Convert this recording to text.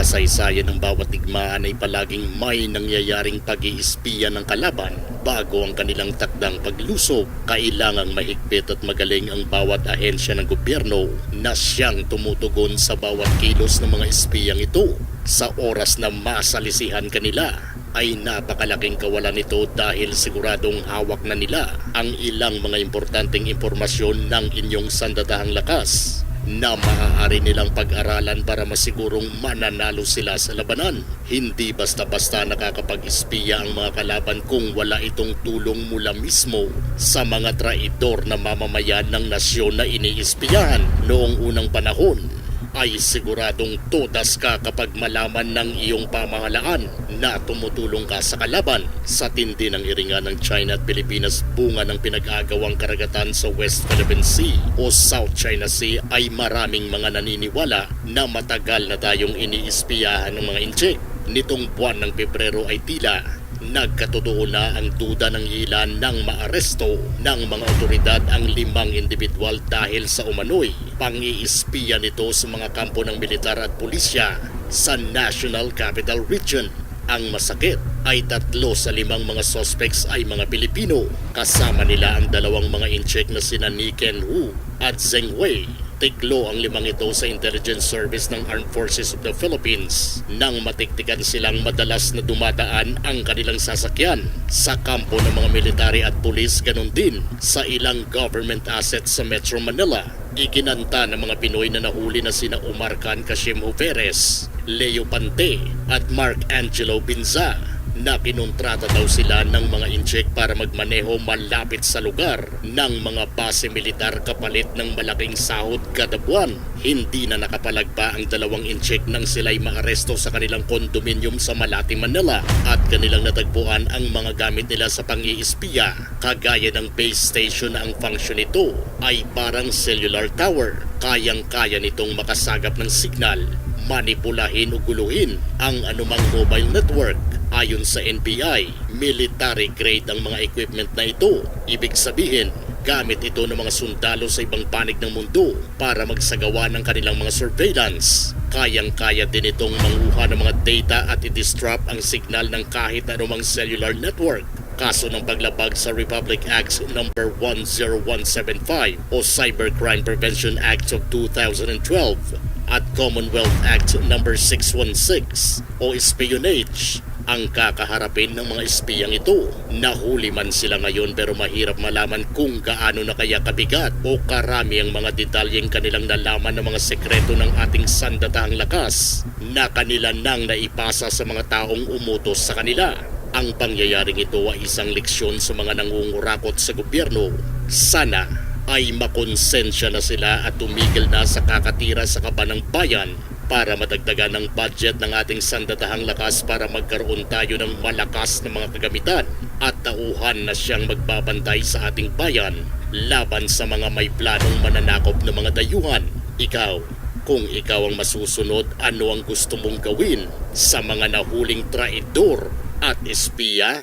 Sa kasaysayan ng bawat digmaan ay palaging may nangyayaring pag-iispiya ng kalaban bago ang kanilang takdang paglusob. Kailangang mahigpit at magaling ang bawat ahensya ng gobyerno na siyang tumutugon sa bawat kilos ng mga espiyang ito. Sa oras na masalisihan kanila ay napakalaking kawalan nito dahil siguradong hawak na nila ang ilang mga importanteng impormasyon ng inyong sandatahang lakas na maaari nilang pag-aralan para masigurong mananalo sila sa labanan. Hindi basta-basta nakakapag-espiya ang mga kalaban kung wala itong tulong mula mismo sa mga traidor na mamamayan ng nasyon na iniispiyahan noong unang panahon ay siguradong todas ka kapag malaman ng iyong pamahalaan na tumutulong ka sa kalaban sa tindi ng iringan ng China at Pilipinas bunga ng pinag-agawang karagatan sa West Philippine Sea o South China Sea ay maraming mga naniniwala na matagal na tayong iniispiyahan ng mga inchik. Nitong buwan ng Pebrero ay tila Nagkatotoo na ang duda ng ilan ng maaresto ng mga otoridad ang limang individual dahil sa umano'y pang-iispiya nito sa mga kampo ng militar at pulisya sa National Capital Region. Ang masakit ay tatlo sa limang mga suspects ay mga Pilipino. Kasama nila ang dalawang mga incheck na sina Niken Hu at Zheng Wei. Tiklo ang limang ito sa intelligence service ng Armed Forces of the Philippines nang matiktikan silang madalas na dumadaan ang kanilang sasakyan sa kampo ng mga military at pulis ganun din sa ilang government assets sa Metro Manila. Ikinanta ng mga Pinoy na nahuli na sina Omar Khan Kashim Juveres, Leo Pante at Mark Angelo Binza na kinontrata daw sila ng mga incheck para magmaneho malapit sa lugar ng mga base militar kapalit ng malaking sahod kada buwan. Hindi na nakapalag pa ang dalawang incheck nang sila'y maaresto sa kanilang kondominium sa Malati, Manila at kanilang natagpuan ang mga gamit nila sa pang-iispiya. Kagaya ng base station na ang function nito ay parang cellular tower. Kayang-kaya nitong makasagap ng signal manipulahin o guluhin ang anumang mobile network. Ayon sa NBI, military grade ang mga equipment na ito. Ibig sabihin, gamit ito ng mga sundalo sa ibang panig ng mundo para magsagawa ng kanilang mga surveillance. Kayang-kaya din itong manguha ng mga data at i-disrupt ang signal ng kahit anumang cellular network kaso ng paglabag sa Republic Act No. 10175 o Cybercrime Prevention Act of 2012 at Commonwealth Act No. 616 o espionage ang kakaharapin ng mga espiyang ito. Nahuli man sila ngayon pero mahirap malaman kung gaano na kaya kabigat o karami ang mga detalyeng kanilang nalaman ng mga sekreto ng ating sandatahang lakas na kanila nang naipasa sa mga taong umutos sa kanila. Ang pangyayaring ito ay isang leksyon sa mga nangungurakot sa gobyerno. Sana ay makonsensya na sila at tumigil na sa kakatira sa kaban ng bayan para madagdagan ng budget ng ating sandatahang lakas para magkaroon tayo ng malakas na mga kagamitan at tauhan na siyang magbabantay sa ating bayan laban sa mga may planong mananakop ng mga dayuhan. Ikaw, kung ikaw ang masusunod, ano ang gusto mong gawin sa mga nahuling traidor at espiya?